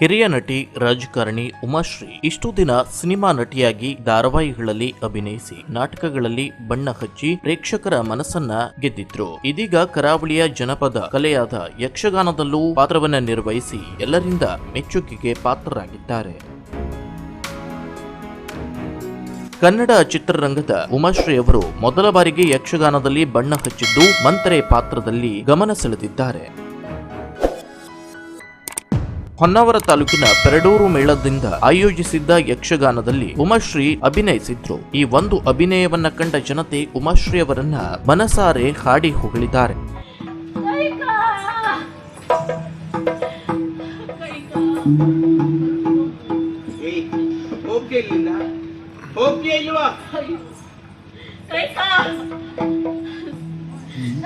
ಹಿರಿಯ ನಟಿ ರಾಜಕಾರಣಿ ಉಮಾಶ್ರೀ ಇಷ್ಟು ದಿನ ಸಿನಿಮಾ ನಟಿಯಾಗಿ ಧಾರಾವಾಹಿಗಳಲ್ಲಿ ಅಭಿನಯಿಸಿ ನಾಟಕಗಳಲ್ಲಿ ಬಣ್ಣ ಹಚ್ಚಿ ಪ್ರೇಕ್ಷಕರ ಮನಸ್ಸನ್ನ ಗೆದ್ದಿದ್ರು. ಇದೀಗ ಕರಾವಳಿಯ ಜನಪದ ಕಲೆಯಾದ ಯಕ್ಷಗಾನದಲ್ಲೂ ಪಾತ್ರವನ್ನ ನಿರ್ವಹಿಸಿ ಎಲ್ಲರಿಂದ ಮೆಚ್ಚುಗೆಗೆ ಪಾತ್ರರಾಗಿದ್ದಾರೆ. ಕನ್ನಡ ಚಿತ್ರರಂಗದ ಉಮಾಶ್ರೀ ಅವರು ಮೊದಲ ಬಾರಿಗೆ ಯಕ್ಷಗಾನದಲ್ಲಿ ಬಣ್ಣ ಹಚ್ಚಿದ್ದು ಮಂತ್ರೆ ಪಾತ್ರದಲ್ಲಿ ಗಮನ ಸೆಳೆದಿದ್ದಾರೆ. ಹೊನ್ನಾವರ ತಾಲೂಕಿನ ಪೆರಡೂರು ಮೇಳದಿಂದ ಆಯೋಜಿಸಿದ್ದ ಯಕ್ಷಗಾನದಲ್ಲಿ ಉಮಾಶ್ರೀ ಅಭಿನಯಿಸಿದ್ರು. ಈ ಒಂದು ಅಭಿನಯವನ್ನ ಕಂಡ ಜನತೆ ಉಮಾಶ್ರೀ ಅವರನ್ನ ಮನಸಾರೆ ಹಾಡಿ ಹೊಗಳಿದ್ದಾರೆ.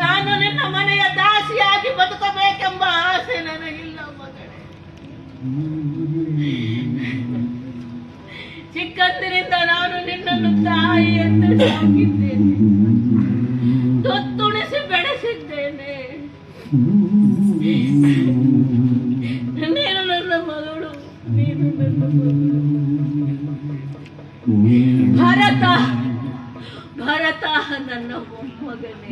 ನಾನು ನಿನ್ನ ಮನೆಯ ದಾಸಿಯಾಗಿ ಬದುಕಬೇಕೆಂಬ ಸಾಕಿದ್ದೇನೆ ತೊತ್ತುಣಿಸಿ ಬೆಳೆಸಿದ್ದೇನೆ. ನೀನು ನನ್ನ ಮಗಳು, ನೀನು ನನ್ನ ಮಗಳು. ಭರತ ಭರತ ನನ್ನ ಮೊಮ್ಮಗನೇ.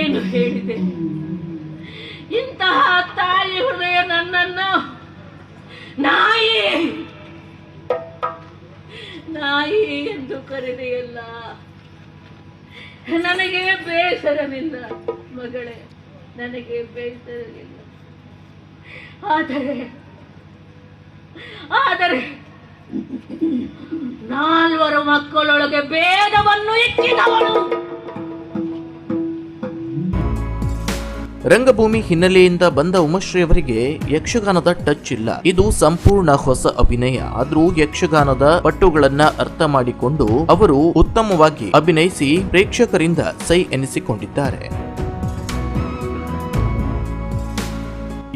ಏನು ಹೇಳಿದೆ? ಇಂತಹ ತಾಯಿ ಹೃದಯ ನನ್ನನ್ನು ನಾಯಿ ನಾಯಿ ಎಂದು ಕರೆದೆಯಲ್ಲ. ನನಗೆ ಬೇಸರವಿಲ್ಲ ಮಗಳೇ ನನಗೆ ಬೇಸರವಿಲ್ಲ. ಆದರೆ ಆದರೆ ನಾಲ್ವರು ಮಕ್ಕಳೊಳಗೆ ಭೇದವನ್ನು ಇಕ್ಕಿದವಳು ರಂಗಭೂಮಿ ಹಿನ್ನೆಲೆಯಿಂದ ಬಂದ ಉಮಶ್ರೀ ಅವರಿಗೆ ಯಕ್ಷಗಾನದ ಟಚ್ ಇಲ್ಲ. ಇದು ಸಂಪೂರ್ಣ ಹೊಸ ಅಭಿನಯ. ಆದ್ರೂ ಯಕ್ಷಗಾನದ ಪಟ್ಟುಗಳನ್ನ ಅರ್ಥ ಮಾಡಿಕೊಂಡು ಅವರು ಉತ್ತಮವಾಗಿ ಅಭಿನಯಿಸಿ ಪ್ರೇಕ್ಷಕರಿಂದ ಸೈ ಎನಿಸಿಕೊಂಡಿದ್ದಾರೆ.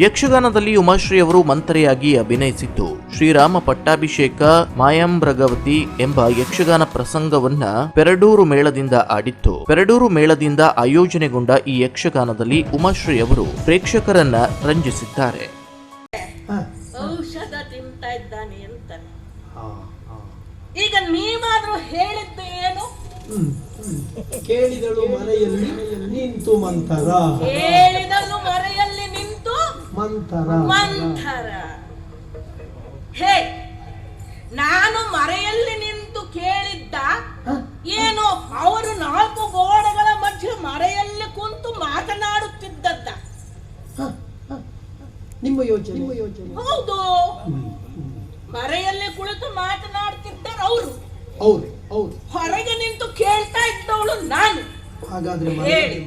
ಯಕ್ಷಗಾನದಲ್ಲಿ ಉಮಾಶ್ರೀ ಅವರು ಮಂತ್ರಿಯಾಗಿ ಅಭಿನಯಿಸಿದ್ದು. ಶ್ರೀರಾಮ ಪಟ್ಟಾಭಿಷೇಕ ಮಾಯಾಂಬ್ರಗವತಿ ಎಂಬ ಯಕ್ಷಗಾನ ಪ್ರಸಂಗವನ್ನ ಪೆರಡೂರು ಮೇಳದಿಂದ ಆಡಿತ್ತು. ಪೆರಡೂರು ಮೇಳದಿಂದ ಆಯೋಜನೆಗೊಂಡ ಈ ಯಕ್ಷಗಾನದಲ್ಲಿ ಉಮಾಶ್ರೀ ಅವರು ಪ್ರೇಕ್ಷಕರನ್ನ ರಂಜಿಸಿದ್ದಾರೆ. ಈಗ ನೀವಾದ್ರೂ ಹೇಳಿದ್ದು ಏನು? ಕೇಳಿದಳು ಮನೆಯಲ್ಲಿ ನಿಂತು ಮಂತರ ಮಂತರ ಮಂಥರ. ಹೇ ನಾನು ಮರೆಯಲ್ಲಿ ನಿಂತು ಕೇಳಿದ್ದ ಏನು ಅವರು ನಾಲ್ಕು ಗೋಡೆಗಳ ಮಧ್ಯೆ ಮರೆಯಲ್ಲಿ ಕುಂತು ಮಾತನಾಡುತ್ತಿದ್ದದ್ದ. ನಿಮ್ಮ ಯೋಚನೆ ನಿಮ್ಮ ಯೋಚನೆ ಹೌದು. ಮರೆಯಲ್ಲಿ ಕುಳಿತು ಮಾತನಾಡ್ತಿದ್ದಾರೆ ಅವರು. ಹೌದು ಹೌದು. ಹೊರಗೆ ನಿಂತು ಕೇಳ್ತಾ ಇದ್ದವಳು ನಾನು. ಹಾಗಾದ್ರೆ ಹೇಳಿ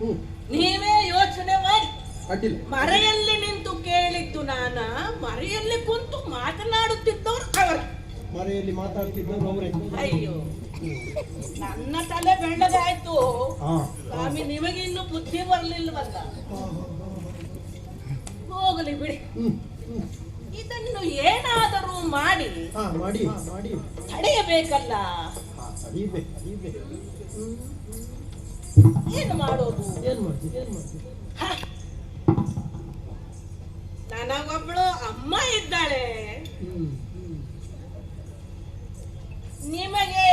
ಹ್ಮ್ ನೀವೇ ಯೋಚನೆ ಮಾಡಿ ಅಡ್ಡಿಲ್ಲ ಮರೆಯಲ್ಲಿ ನಿಂತು ಕೇಳಿದ್ದು ನಾನ? ಮರೆಯಲ್ಲಿ ಕುಂತು ಮಾತನಾಡುತ್ತಿದ್ದವರು ಅವರು. ಮರೆಯಲ್ಲಿ ಮಾತಾಡ್ತಿದ್ದವರು ಅವರೇ. ಅಯ್ಯೋ. ನನ್ನ ತಲೆ ಬೆಳ್ಳಗಾಯ್ತು. ಹಾ. ಸ್ವಾಮಿ ನಿಮಗೆ ಇನ್ನು ಬುದ್ಧಿ ಬರ್ಲಿಲ್ವಲ್ಲ? ಹೋಗಲಿ ಬಿಡಿ. ಇದನ್ನು ಏನಾದರೂ ಮಾಡಿ ಮಾಡಿ ಮಾಡಿ. ತಡೆಯಬೇಕಲ್ಲ? ಏನು ಮಾಡೋದು? ಏನ್ ಮಾಡ್ತೀವಿ ಏನ್ ಮಾಡ್ತೀವಿ. ನನಗೊಬ್ಳು ಅಮ್ಮ ಇದ್ದಾಳೆ. ನಿಮಗೆ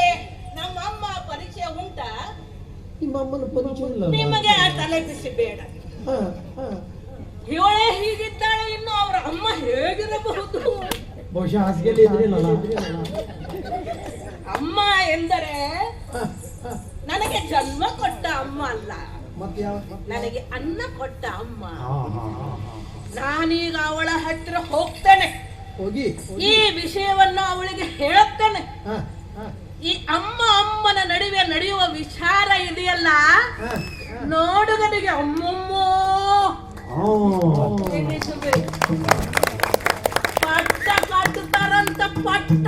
ನಮ್ಮ ಅಮ್ಮ ಪರಿಚಯ ಉಂಟಾ? ನಿಮ್ಮಮ್ಮನ ಪರಿಚಯ ಇಲ್ಲ ನಿಮಗೆ ಆ ತಲೆ ಬಿಸಿ ಬೇಡ. ಇವಳೇ ಹೀಗಿದ್ದಾಳೆ ಇನ್ನು ಅವರ ಅಮ್ಮ ಹೇಗಿರಬಹುದು? ಬಹುಶಃ ಹಾಸಿಗೆಯಲ್ಲಿ ಇದ್ರಿಲ್ಲ ಅಮ್ಮ ಎಂದರೆ ನನಗೆ ಜನ್ಮ ಕೊಟ್ಟ ಅಮ್ಮ ಅಲ್ಲ. ನನಗೆ ಅನ್ನ ಕೊಟ್ಟ ಅಮ್ಮ. ನಾನೀಗ ಅವಳ ಹತ್ರ ಹೋಗ್ತೇನೆ. ಹೋಗಿ ಈ ವಿಷಯವನ್ನು ಅವಳಿಗೆ ಹೇಳುತ್ತೇನೆ. ಈ ಅಮ್ಮ ಅಮ್ಮನ ನಡುವೆ ನಡೆಯುವ ವಿಚಾರ ಇದೆಯಲ್ಲ? ನೋಡುಗನಿಗೆ ಅಮ್ಮಮ್ಮೋ. ಪಟ್ಟ ಕಟ್ಟುತ್ತಾರಂತ ಪಟ್ಟ.